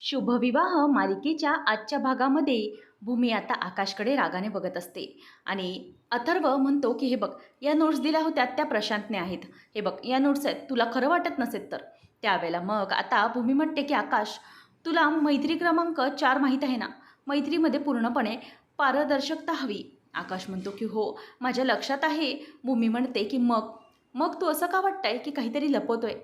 शुभविवाह मालिकेच्या आजच्या भागामध्ये भूमी आता आकाशकडे रागाने बघत असते. आणि अथर्व म्हणतो की हे बघ या नोट्स दिल्या होत्या त्या प्रशांतने आहेत. हे बघ या नोट्स आहेत तुला खरं वाटत नसेल तर. त्यावेळेला मग आता भूमी म्हणते की आकाश तुला मैत्री क्रमांक चार माहीत आहे ना? मैत्रीमध्ये पूर्णपणे पारदर्शकता हवी. आकाश म्हणतो की हो माझ्या लक्षात आहे. भूमी म्हणते की मग मग तू असं का वाटतंय की काहीतरी लपवतोय?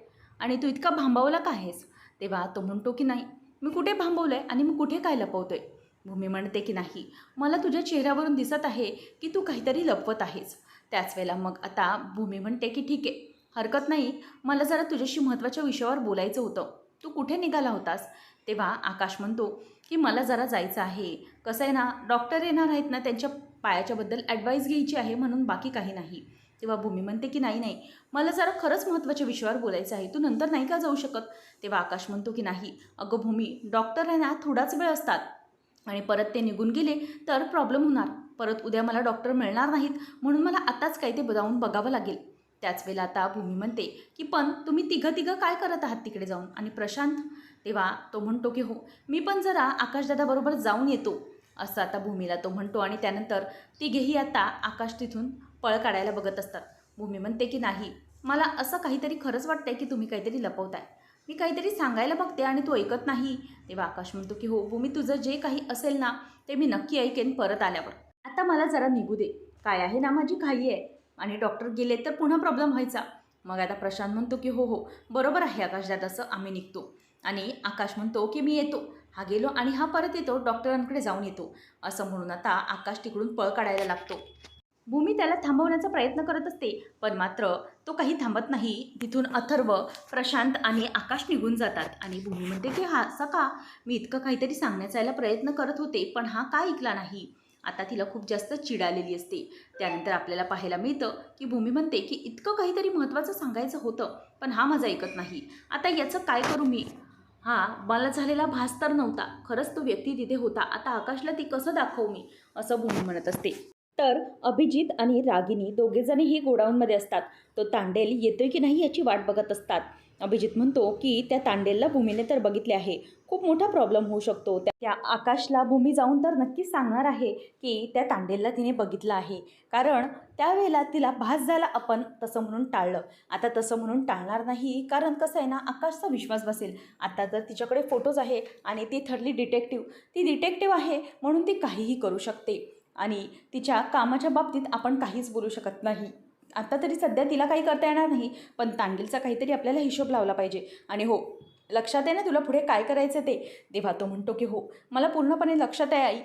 आणि तू इतका भांबावला का आहेस? तेव्हा तो म्हणतो की नाही मी कुठे भांबवलं आहे आणि मी कुठे काय लपवतो आहे भूमी म्हणते की नाही मला तुझ्या चेहऱ्यावरून दिसत आहे की तू काहीतरी लपवत आहेस. त्याच वेळेला मग आता भूमी म्हणते की ठीक आहे हरकत नाही मला जरा तुझ्याशी महत्त्वाच्या विषयावर बोलायचं होतं. तू कुठे निघाला होतास? तेव्हा आकाश म्हणतो की मला जरा जायचं आहे. कसं आहे ना डॉक्टर येणार आहेत ना त्यांच्या पायाच्याबद्दल ॲडवाईस घ्यायची आहे म्हणून बाकी काही नाही. तेव्हा भूमी म्हणते की नाही नाही मला जरा खरंच महत्त्वाच्या विषयावर बोलायचं आहे. तू नंतर नाही का जाऊ शकत? तेव्हा आकाश म्हणतो की नाही. अगं भूमी डॉक्टर आहे ना थोडाच वेळ असतात. आणि परत ते निघून गेले तर प्रॉब्लेम होणार. परत उद्या मला डॉक्टर मिळणार नाहीत म्हणून मला आताच काही ते जाऊन बघावं लागेल. त्याच वेळेला आता भूमी म्हणते की पण तुम्ही तिघं तिघं काय करत आहात तिकडे जाऊन? आणि प्रशांत तेव्हा तो म्हणतो की हो मी पण जरा आकाशदादाबरोबर जाऊन येतो. असं आता भूमीला तो म्हणतो आणि त्यानंतर तिघेही आता आकाश तिथून पळ काढायला बघत असतात. भूमी म्हणते की नाही मला असं काहीतरी खरंच वाटतंय की तुम्ही काहीतरी लपवताय. मी काहीतरी सांगायला बघते आणि तू ऐकत नाही. तेव्हा आकाश म्हणतो की हो भूमी तुझं जे काही असेल ना ते मी नक्की ऐकेन परत आल्यावर. आता मला जरा निघू दे. काय आहे ना माझी घाई आहे. आणि डॉक्टर गेले तर पुन्हा प्रॉब्लेम व्हायचा. मग आता प्रशांत म्हणतो की हो हो बरोबर आहे आकाशदात असं आम्ही निघतो. आणि आकाश म्हणतो की मी येतो. हा गेलो आणि हा परत येतो डॉक्टरांकडे जाऊन येतो. असं म्हणून आता आकाश तिकडून पळ काढायला लागतो. भूमी त्याला थांबवण्याचा प्रयत्न करत असते पण मात्र तो काही थांबत नाही. तिथून अथर्व प्रशांत आणि आकाश निघून जातात आणि भूमी म्हणते की हा असा का मी इतकं काहीतरी सांगण्याचा याला प्रयत्न करत होते पण हा का ऐकला नाही? आता तिला खूप जास्त चिड आलेली असते. त्यानंतर आपल्याला पाहायला मिळतं की भूमी म्हणते की इतकं काहीतरी महत्त्वाचं सांगायचं होतं पण हा माझा ऐकत नाही. आता याचं काय करू मी? हा मला झालेला भास तर नव्हता. खरंच तो व्यक्ती तिथे होता. आता आकाशला ती कसं दाखवू मी? असं भूमी म्हणत असते. तर अभिजित आणि रागिनी दोघेजणही गोडाऊनमध्ये असतात. तो तांडेल येतोय की नाही याची वाट बघत असतात. अभिजित म्हणतो की त्या तांडेलला भूमीने तर बघितले आहे. खूप मोठा प्रॉब्लेम होऊ शकतो. त्या त्या आकाशला भूमी जाऊन तर नक्कीच सांगणार आहे की त्या तांडेलला तिने बघितलं आहे. कारण त्यावेळेला तिला भास झाला आपण तसं म्हणून टाळलं. आता तसं म्हणून टाळणार नाही कारण कसं आहे ना आकाशचा विश्वास बसेल. आता तर तिच्याकडे फोटोज आहे आणि ती ठरली डिटेक्टिव्ह ती डिटेक्टिव्ह आहे म्हणून ती काहीही करू शकते. आणि तिच्या कामाच्या बाबतीत आपण काहीच बोलू शकत नाही. आत्ता तरी सध्या तिला काही करता येणार नाही पण तांडेलचा काहीतरी आपल्याला हिशोब लावला पाहिजे. आणि हो लक्षात आहे ना तुला पुढे काय करायचं ते? तेव्हा तो म्हणतो की हो मला पूर्णपणे लक्षात आहे आई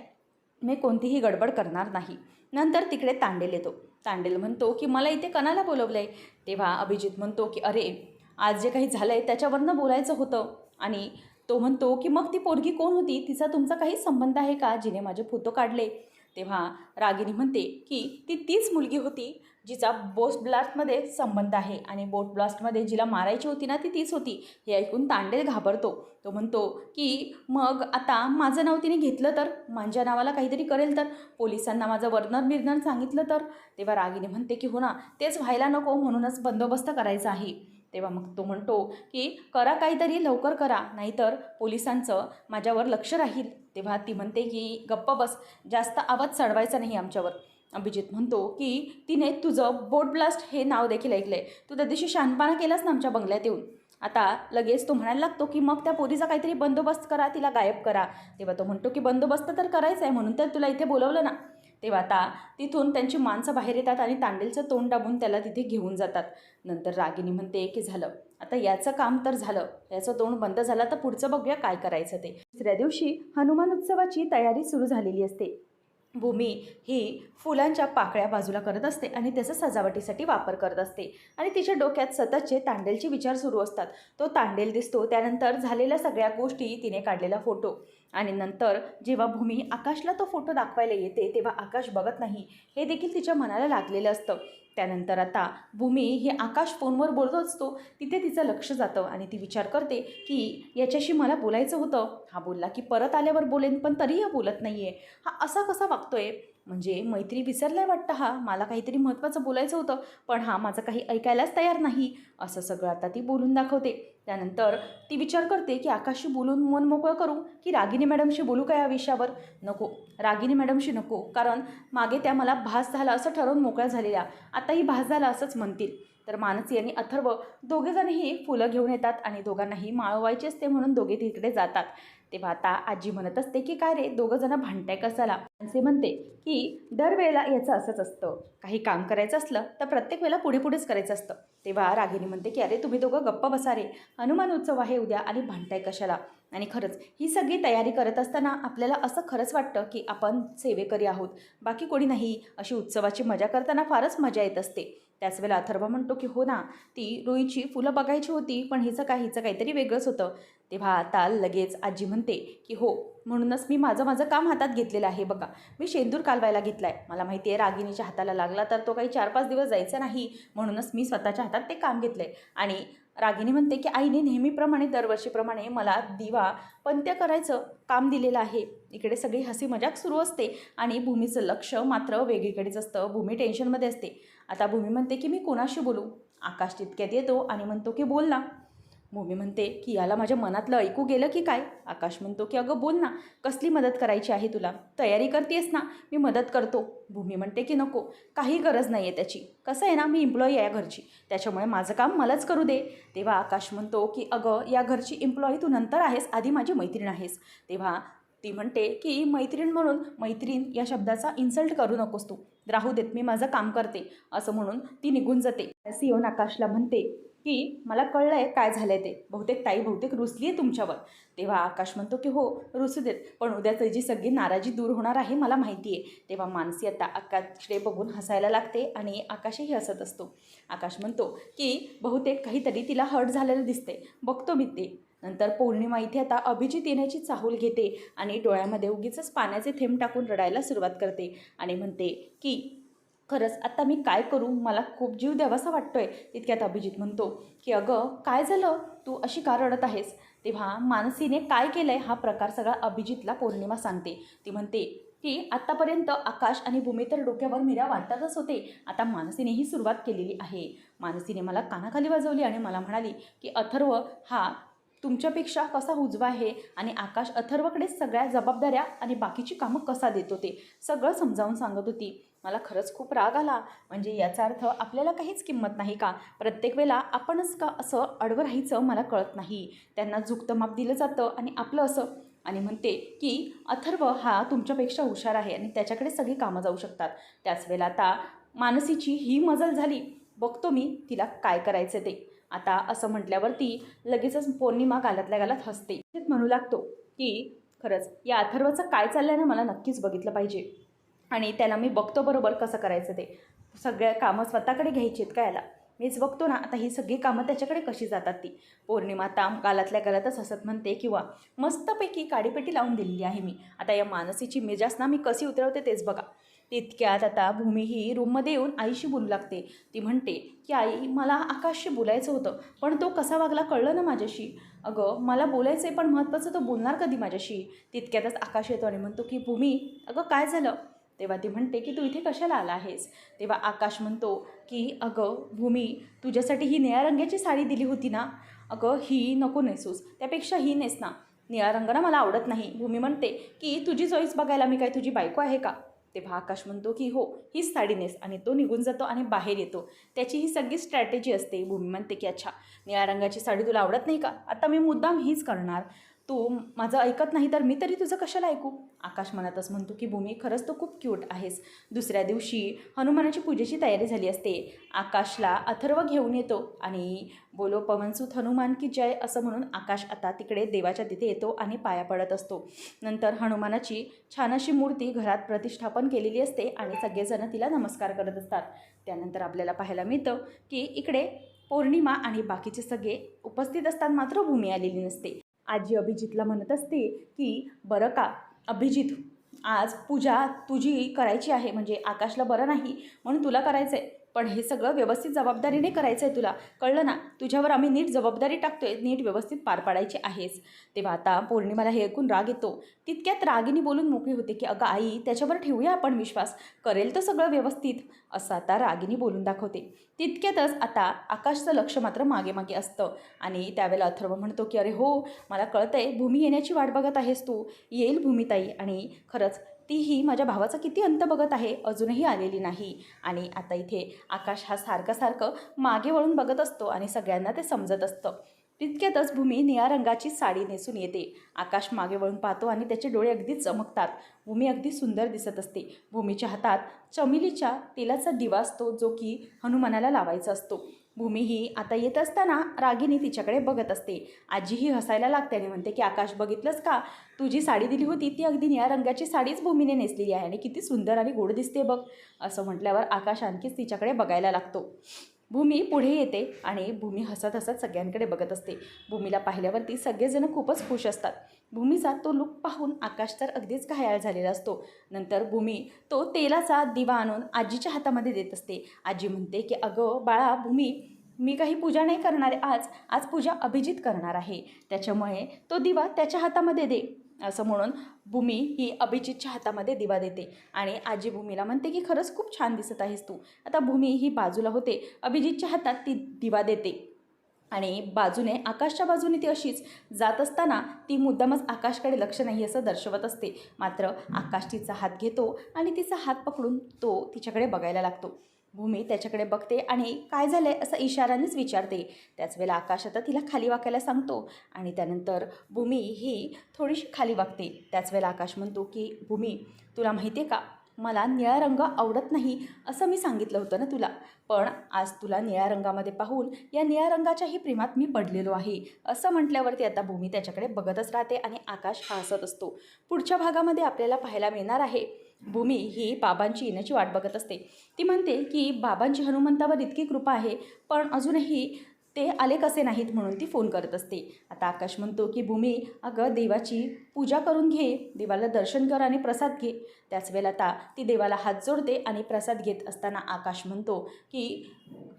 मी कोणतीही गडबड करणार नाही. नंतर तिकडे तांडेल येतो. तांडेल म्हणतो की मला इथे कणाला बोलवलं आहे तेव्हा अभिजित म्हणतो की अरे आज जे काही झालं आहे त्याच्यावरनं बोलायचं होतं. आणि तो म्हणतो की मग ती पोरगी कोण होती? तिचा तुमचा काही संबंध आहे का जिने माझे फोटो काढले? तेव्हा रागिनी म्हणते की ती तीच मुलगी होती जिचा बोट ब्लास्टमध्ये संबंध आहे आणि बोट ब्लास्टमध्ये जिला मारायची होती ना ती तीच होती. हे ऐकून तांडेल घाबरतो. तो म्हणतो की मग आता माझं नाव तिने घेतलं तर? माझ्या नावाला काहीतरी करेल तर? पोलिसांना माझं वर्णन बिर्नर सांगितलं तर? तेव्हा रागिनी म्हणते की हो ना तेच व्हायला नको म्हणूनच बंदोबस्त करायचा आहे. तेव्हा मग तो म्हणतो की करा काहीतरी लवकर करा नाहीतर पोलिसांचं माझ्यावर लक्ष राहील. तेव्हा ती म्हणते की गप्प बस जास्त आवाज चढवायचा नाही आमच्यावर. अभिजित म्हणतो की तिने तुझं बोट ब्लास्ट हे नाव देखील ऐकलं आहे तू त्या दिवशी शानपाना केलास ना आमच्या बंगल्यात येऊन. आता लगेच तो म्हणायला लागतो की मग त्या पोरीचा काहीतरी बंदोबस्त करा तिला गायब करा. तेव्हा तो म्हणतो की बंदोबस्त तर करायचा आहे म्हणून तर तुला इथे बोलवलं ना. तेव्हा आता तिथून त्यांची माणसं बाहेर येतात आणि तांडेलचं तोंड दाबून त्याला तिथे घेऊन जातात. नंतर रागिनी म्हणते की झालं. आता याचं काम तर झालं. याचं तोंड बंद झालं तर पुढचं बघूया काय करायचं ते. दुसऱ्या दिवशी हनुमान उत्सवाची तयारी सुरू झालेली असते. भूमी ही फुलांच्या पाकळ्या बाजूला करत असते आणि त्याचा सजावटीसाठी वापर करत असते. आणि तिच्या डोक्यात सततचे तांडेलचे विचार सुरू असतात. तो तांडेल दिसतो त्यानंतर झालेल्या सगळ्या गोष्टी तिने काढलेला फोटो. आणि नंतर जेव्हा भूमी आकाशला तो फोटो दाखवायला येते तेव्हा आकाश बघत नाही. हे देखील तिच्या मनाला लागलेलं असतं. त्यानंतर आता भूमी हे आकाश फोनवर बोलत असतो. तिथे तिचं लक्ष जातं आणि ती विचार करते की याच्याशी मला बोलायचं होतं. हा बोलला की परत आल्यावर बोलेन पण तरीही हा बोलत नाही आहे हा असा कसा वागतो आहे म्हणजे मैत्री विसरलाय वाटतं हा. मला काहीतरी महत्त्वाचं बोलायचं होतं पण हा माझं काही ऐकायलाच तयार नाही असं सगळं आता ती बोलून दाखवते. त्यानंतर ती विचार करते की आकाशशी बोलून मन मोकळं करू की रागिनी मॅडमशी बोलू का या विषयावर? नको. रागिनी मॅडमशी नको कारण मागे त्या मला भास झाला असं ठरवून मोकळ्या झालेल्या. आताही भास झाला असंच म्हणतील. तर मानसी आणि अथर्व दोघेजणही फुलं घेऊन येतात आणि दोघांनाही माळवायची असते म्हणून दोघे तिकडे जातात. तेव्हा आता आजी म्हणत असते की काय रे दोघंजणं भांडताय कसाला मानसी म्हणते की दरवेळेला याचं असंच असतं. काही काम करायचं असलं तर प्रत्येक वेळेला पुढे पुढेच करायचं असतं. तेव्हा रागिनी म्हणते की अरे तुम्ही दोघं गप्प बसा रे. हनुमान उत्सव आहे उद्या आणि भांडताय कशाला? आणि खरंच ही सगळी तयारी करत असताना आपल्याला असं खरंच वाटतं की आपण सेवेकरी आहोत. बाकी कोणी नाही. अशी उत्सवाची मजा करताना फारच मजा येत असते. त्याच वेळेला अथर्व म्हणतो की हो ना ती रुईची फुलं बघायची होती पण हिचं काय हिचं काहीतरी वेगळंच होतं. तेव्हा आता लगेच आजी म्हणते की हो म्हणूनच मी माझं माझं काम हातात घेतलेलं आहे बघा. मी शेंदूर कालवायला घेतला आहे मला माहिती आहे रागिणीच्या हाताला लागला तर तो काही चार पाच दिवस जायचा नाही. म्हणूनच मी स्वतःच्या हातात ते काम घेतलं आहे आणि रागिनी म्हणते की आईने नेहमीप्रमाणे दरवर्षीप्रमाणे मला दिवा पंत्य करायचं काम दिलेलं आहे. इकडे सगळी हसी मजाक सुरू असते आणि भूमीचं लक्ष मात्र वेगळीकडेच असतं. भूमी टेन्शनमध्ये असते. आता भूमी म्हणते की मी कोणाशी बोलू? आकाश तितक्यात येतो आणि म्हणतो की बोल ना. भूमी म्हणते की याला माझ्या मनातलं ऐकू गेलं की काय? आकाश म्हणतो की अगं बोल ना कसली मदत करायची आहे तुला? तयारी करतेस ना मी मदत करतो. भूमी म्हणते की नको काही गरज नाही आहे त्याची. कसं आहे ना मी एम्प्लॉई आहे या घरची. त्याच्यामुळे माझं काम मलाच करू दे. तेव्हा आकाश म्हणतो की अगं या घरची इम्प्लॉई तू नंतर आहेस आधी माझी मैत्रीण आहेस. तेव्हा ती म्हणते की मैत्रीण म्हणून मैत्रीण या शब्दाचा इन्सल्ट करू नकोस तू. राहू देत मी माझं काम करते. असं म्हणून ती निघून जाते. सीओन आकाशला म्हणते की मला कळलं आहे काय झालं आहे ते. बहुतेक ताई बहुतेक रुसली आहे तुमच्यावर. तेव्हा आकाश म्हणतो की हो रुसू देत. पण उद्या त्याची सगळी नाराजी दूर होणार आहे मला माहिती आहे तेव्हा मानसी आता आकाशकडे बघून हसायला लागते आणि आकाशही हसत असतो. आकाश म्हणतो की बहुतेक काहीतरी तिला हर्ट झालेलं दिसते बघतो मी ते. नंतर पौर्णिमा इथे आता अभिजित येण्याची चाहूल घेते आणि डोळ्यामध्ये उगीच पाण्याचे थेंब टाकून रडायला सुरुवात करते आणि म्हणते की खरंच आता मी काय करू? मला खूप जीव द्यावासा वाटतोय तितक्यात अभिजित म्हणतो की अगं काय झालं? तू अशी का रडत आहेस? तेव्हा मानसीने काय केलं आहे हा प्रकार सगळा अभिजितला पौर्णिमा सांगते. ती म्हणते की आत्तापर्यंत आकाश आणि भूमी तर डोक्यावर मिऱ्या वाटतातच होते. आता मानसीनेही सुरुवात केलेली आहे. मानसीने मला कानाखाली वाजवली आणि मला म्हणाली की अथर्व हा तुमच्यापेक्षा कसा उजवा आहे? आणि आकाश अथर्वकडेच सगळ्या जबाबदाऱ्या आणि बाकीची कामं कसा देत होते? सगळं समजावून सांगत होती. मला खरंच खूप राग आला. म्हणजे याचा अर्थ आपल्याला काहीच किंमत नाही का? प्रत्येक वेळेला आपणच का असं अडवं राहायचं मला कळत नाही. त्यांना झुकतं माप दिलं जातं आणि आपलं असं. आणि म्हणते की अथर्व हा तुमच्यापेक्षा हुशार आहे आणि त्याच्याकडे सगळी कामं जाऊ शकतात. त्याच वेळेला आता मानसीची ही मजल झाली. बघतो मी तिला काय करायचं ते. आता असं म्हटल्यावरती लगेचच पौर्णिमा गालातल्या गालात हसते. म्हणू लागतो की खरंच या अथर्वचं काय चाललं आहे ना मला नक्कीच बघितलं पाहिजे. आणि त्याला मी बघतो बरोबर कसं करायचं ते. सगळ्या कामं स्वतःकडे घ्यायची आहेत का याला? मीच बघतो ना आता ही सगळी कामं त्याच्याकडे कशी जातात ती? पौर्णिमा ताम गालातल्या गालातच हसत म्हणते किंवा मस्तपैकी काडीपेटी लावून दिलेली आहे मी. आता या मानसीची मिजास ना मी कशी उतरवते तेच बघा. तितक्यात आता भूमी ही रूममध्ये येऊन आईशी बोलू लागते. ती म्हणते की आई मला आकाशशी बोलायचं होतं पण तो कसा वागला कळलं ना माझ्याशी? अगं मला बोलायचं आहे पण महत्त्वाचं तो बोलणार कधी माझ्याशी? तितक्यातच आकाश येतो आणि म्हणतो की भूमी अगं काय झालं? तेव्हा ती म्हणते की तू इथे कशाला आला आहेस तेव्हा आकाश म्हणतो की अगं भूमी तुझ्यासाठी ही निळ्या रंगाची साडी दिली होती ना? अगं ही नको नेसूस त्यापेक्षा ही नेस ना. निळा रंग ना मला आवडत नाही. भूमी म्हणते की तुझी चॉईस बघायला मी काय तुझी बायको आहे का? तेव्हा आकाश म्हणतो की हो हीच साडी नेस आणि तो निघून जातो आणि बाहेर येतो. त्याची ही सगळी स्ट्रॅटेजी असते. भूमी म्हणते की अच्छा निळ्या रंगाची साडी तुला आवडत नाही का? आता मी मुद्दाम हीच करणार. तू माझं ऐकत नाही तर मी तरी तुझं कशाला ऐकू? आकाश मनातच म्हणतो की भूमी खरंच तू खूप क्यूट आहेस. दुसऱ्या दिवशी हनुमानाची पूजेची तयारी झाली असते. आकाशला अथर्व घेऊन येतो आणि बोलो पवनसूत हनुमान की जय असं म्हणून आकाश आता तिकडे देवाच्या तिथे येतो आणि पाया पडत असतो. नंतर हनुमानाची छान अशी मूर्ती घरात प्रतिष्ठापन केलेली असते आणि सगळेजण तिला नमस्कार करत असतात. त्यानंतर आपल्याला पाहायला मिळतं की इकडे पौर्णिमा आणि बाकीचे सगळे उपस्थित असतात मात्र भूमी आलेली नसते. आजी अभिजितला म्हणत असते की बरं का अभिजित आज पूजा तुझी करायची आहे म्हणजे आकाशला बरं नाही म्हणून तुला करायचं आहे पण हे सगळं व्यवस्थित जबाबदारीने करायचं आहे तुला. कळलं ना? तुझ्यावर आम्ही नीट जबाबदारी टाकतोय नीट व्यवस्थित पार पाडायची आहेच तेव्हा आता पौर्णिमाला हे ऐकून राग येतो. तितक्यात रागिनी बोलून मोकळी होते की अगं आई त्याच्यावर ठेवूया आपण विश्वास. करेल तर सगळं व्यवस्थित. असं आता रागिनी बोलून दाखवते. तितक्यातच आता आकाशचं लक्ष मात्र मागे मागे असतं. आणि त्यावेळेला अथर्व म्हणतो की अरे हो मला कळतंय भूमी येण्याची वाट बघत आहेस तू. येईल भूमिताई. आणि खरंच तीही माझ्या भावाचा किती अंत बघत आहे अजूनही आलेली नाही. आणि आता इथे आकाश हा सारखं सारखं मागे वळून बघत असतो आणि सगळ्यांना ते समजत असतं. तितक्यातच भूमी निळ्या रंगाची साडी नेसून येते. आकाश मागे वळून पाहतो आणि त्याचे डोळे अगदी चमकतात. भूमी अगदी सुंदर दिसत असते. भूमीच्या हातात चमेलीच्या तेलाचा दिवा असतो जो की हनुमानाला लावायचा असतो. भूमी ही आता येत असताना रागिनी तिच्याकडे बघत असते. आजीही हसायला लागते आणि म्हणते की आकाश बघितलंस का? तू जी साडी दिली होती ती अगदी निळ्या रंगाची साडीच भूमीने नेसलेली आहे आणि किती सुंदर आणि गोड दिसते बघ. असं म्हटल्यावर आकाश आणखीच तिच्याकडे बघायला लागतो. भूमी पुढे येते आणि भूमी हसत हसत सगळ्यांकडे बघत असते. भूमीला पाहिल्यावरती सगळेजण खूपच खुश असतात. भूमीचा तो लुक पाहून आकाश तर अगदीच घायाळ झालेला असतो. नंतर भूमी तो तेलाचा दिवा आणून आजीच्या हातामध्ये देत असते. आजी म्हणते की अगं बाळा भूमी मी काही पूजा नाही करणार आज. आज पूजा अभिजित करणार आहे. त्याच्यामुळे तो दिवा त्याच्या हातामध्ये दे. असं म्हणून भूमी ही अभिजितच्या हातामध्ये दिवा देते. आणि आजी भूमीला म्हणते की खरंच खूप छान दिसत आहेस तू. आता भूमी ही बाजूला होते. अभिजितच्या हातात ती दिवा देते. आणि बाजूने आकाशच्या बाजूने ती अशीच जात असताना ती मुद्दामच आकाशकडे लक्ष नाही असं दर्शवत असते. मात्र आकाश तिचा हात घेतो आणि तिचा हात पकडून तो तिच्याकडे बघायला लागतो. भूमी त्याच्याकडे बघते आणि काय झालं आहे असं इशारानेच विचारते. त्याच वेळेला आकाश आता तिला खाली वाकायला सांगतो आणि त्यानंतर भूमी ही थोडीशी खाली वागते. त्याच वेळेला आकाश म्हणतो की भूमी तुला माहिती आहे का? मला निळा रंग आवडत नाही असं मी सांगितलं होतं ना तुला. पण आज तुला निळ्या रंगामध्ये पाहून या निळ्या रंगाच्याही प्रेमात मी पडलेलो आहे असं म्हटल्यावरती आता भूमी त्याच्याकडे बघतच राहते आणि आकाश हा हसत असतो. पुढच्या भागामध्ये आपल्याला पाहायला मिळणार आहे. भूमी ही बाबांची येण्याची वाट बघत असते. ती म्हणते की बाबांची हनुमंतावर इतकी कृपा आहे पण अजूनही ते आले कसे नाहीत म्हणून ती फोन करत असते. आता आकाश म्हणतो की भूमी अगं देवाची पूजा करून घे देवाला दर्शन कर आणि प्रसाद घे. त्याच वेळेला आता ती देवाला हात जोडते आणि प्रसाद घेत असताना आकाश म्हणतो की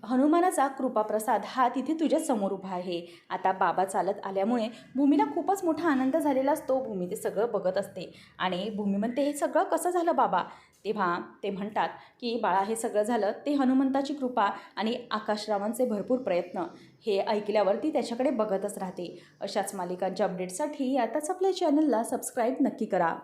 हनुमानाचा कृपाप्रसाद हा तिथे तुझ्या समोर उभा आहे. आता बाबा चालत आल्यामुळे भूमीला खूपच मोठा आनंद झालेला असतो. भूमी ते सगळं बघत असते. आणि भूमी म्हणते हे सगळं कसं झालं बाबा? तेव्हा ते म्हणतात की बाळा हे सगळं झालं ते हनुमंताची कृपा आणि आकाशरावांचे भरपूर प्रयत्न. हे ऐकल्यावरती त्याच्याकडे बघतच राहते. अशाच मालिकांच्या अपडेटसाठी आताच आपल्या चॅनलला सबस्क्राईब नक्की करा.